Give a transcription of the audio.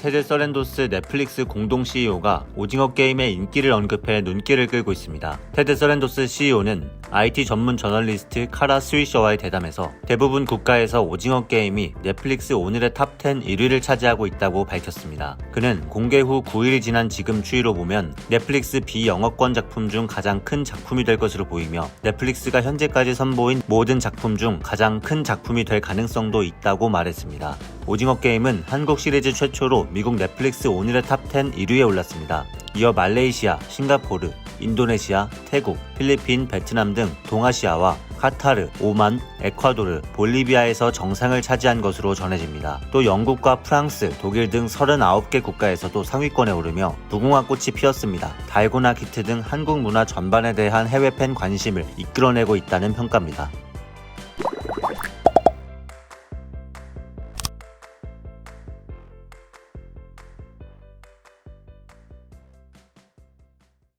테드 서렌도스 넷플릭스 공동 CEO가 오징어 게임의 인기를 언급해 눈길을 끌고 있습니다. 테드 서렌도스 CEO는 IT 전문 저널리스트 카라 스위셔와의 대담에서 대부분 국가에서 오징어 게임이 넷플릭스 오늘의 탑10 1위를 차지하고 있다고 밝혔습니다. 그는 공개 후 9일이 지난 지금 추이로 보면 넷플릭스 비영어권 작품 중 가장 큰 작품이 될 것으로 보이며 넷플릭스가 현재까지 선보인 모든 작품 중 가장 큰 작품이 될 가능성도 있다고 말했습니다. 오징어 게임은 한국 시리즈 최초로 미국 넷플릭스 오늘의 탑10 1위에 올랐습니다. 이어 말레이시아, 싱가포르, 인도네시아, 태국, 필리핀, 베트남 등 동아시아와 카타르, 오만, 에콰도르, 볼리비아에서 정상을 차지한 것으로 전해집니다. 또 영국과 프랑스, 독일 등 39개 국가에서도 상위권에 오르며 무궁화 꽃이 피었습니다. 달고나 키트 등 한국 문화 전반에 대한 해외 팬 관심을 이끌어내고 있다는 평가입니다.